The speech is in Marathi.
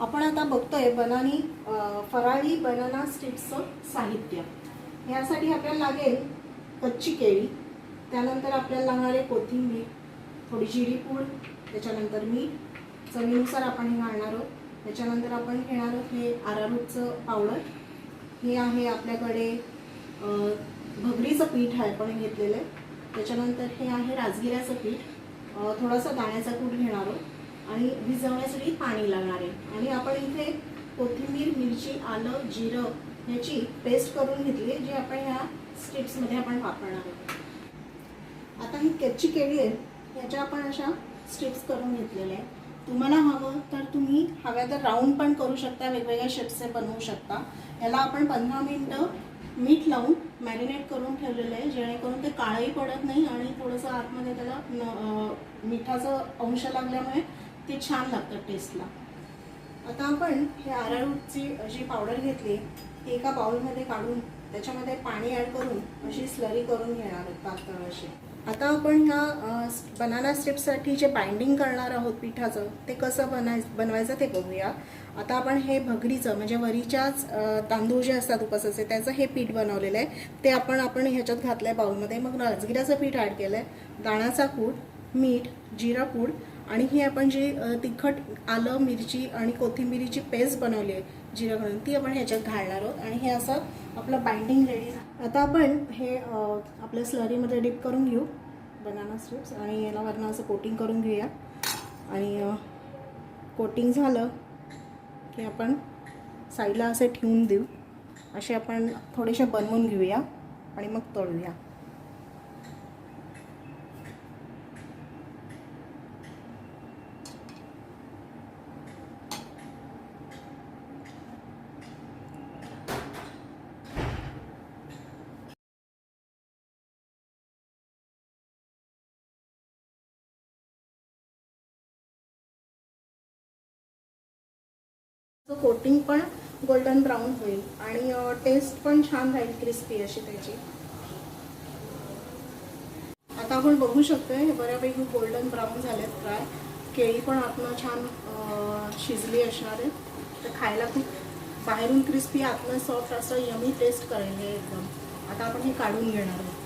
आपण आता बघतोय बनानी फराळी बनाना स्टिक्सचं साहित्य. यासाठी आपल्याला लागेल कच्ची केळी त्यानंतर आपल्याला लागणार आहे कोथिंबीर थोडी जिरी पूड त्याच्यानंतर मीठ चवीनुसार आपण हे घालणार आहोत. त्याच्यानंतर आपण घेणार आहोत हे आरारूटचं पावडर. हे आहे आपल्याकडे भगरीचं पीठ आहे आपण घेतलेलं आहे. त्याच्यानंतर हे आहे राजगिऱ्याचं पीठ. थोडासा दाण्याचा कूट घेणार आहोत. आणि भिजवण्यासाठी पाणी लागणार आहे. आणि आपण इथे कोथिंबीर मिरची आलं जिरं ह्याची पेस्ट करून घेतली जे जी आपण ह्या स्टिप्समध्ये आपण वापरणार आहोत. आता ही कच्ची केळी आहे ह्याच्या आपण अशा स्टिक्स करून घेतलेल्या आहेत. तुम्हाला हवं तर तुम्ही हव्या तर राऊंड पण करू शकता वेगवेगळ्या शेप्सचे बनवू शकता. याला आपण पंधरा मिनटं मीठ लावून मॅरिनेट करून ठेवलेलं आहे जेणेकरून ते काळंही पडत नाही आणि थोडंसं आतमध्ये त्याला मिठाचं अंश लागल्यामुळे ते छान लागतं टेस्टला आता आपण हे अरारूटची जी पावडर घेतली ती एका बाउलमध्ये काढून त्याच्यामध्ये पाणी ॲड करून अशी स्लरी करून घेणार आहोत पातळ अशी. आता आपण ह्या बनाना स्ट्रिपसाठी जे बाइंडिंग करणार आहोत पिठाचं ते कसं बनाय बनवायचं ते बघूया. आता आपण हे भगरीचं म्हणजे वरीच्याच तांदूळ जे असतात उपासाचे त्याचं हे पीठ बनवलेलं आहे. ते आपण आपण ह्याच्यात घातलं आहे बाउलमध्ये मग राजगिराचं पीठ ॲड केलं आहे दाण्याचा कूड मीठ जिरा पूड आणि ही आपण जी तिखट आलं मिरची आणि कोथिंबिरीची पेस्ट बनवली आहे जिरं घालून ती आपण ह्याच्यात घालणार आहोत. आणि हे असं आपलं बाइंडिंग रेडी आता आपण हे आपल्या स्लरीमध्ये डिप करून घेऊ बनाना स्ट्रिप्स आणि याला वरनं असं कोटिंग करून घेऊया. आणि कोटिंग झालं की आपण साईडला असे ठेवून देऊ. असे आपण थोडेसे बनवून घेऊया आणि मग तळूया. कोटिंग पण गोल्डन ब्राऊन होईल आणि टेस्ट पण छान राहील क्रिस्पी अशी त्याची. आता आपण बघू शकतोय हे बऱ्यापैकी गोल्डन ब्राऊन झालेत फ्राय. केळी पण आतनं छान शिजली असणार आहे. तर खायला खूप बाहेरून क्रिस्पी आतनं सॉफ्ट असं यमी टेस्ट करेल हे एकदम. आता आपण हे काढून घेणार आहोत.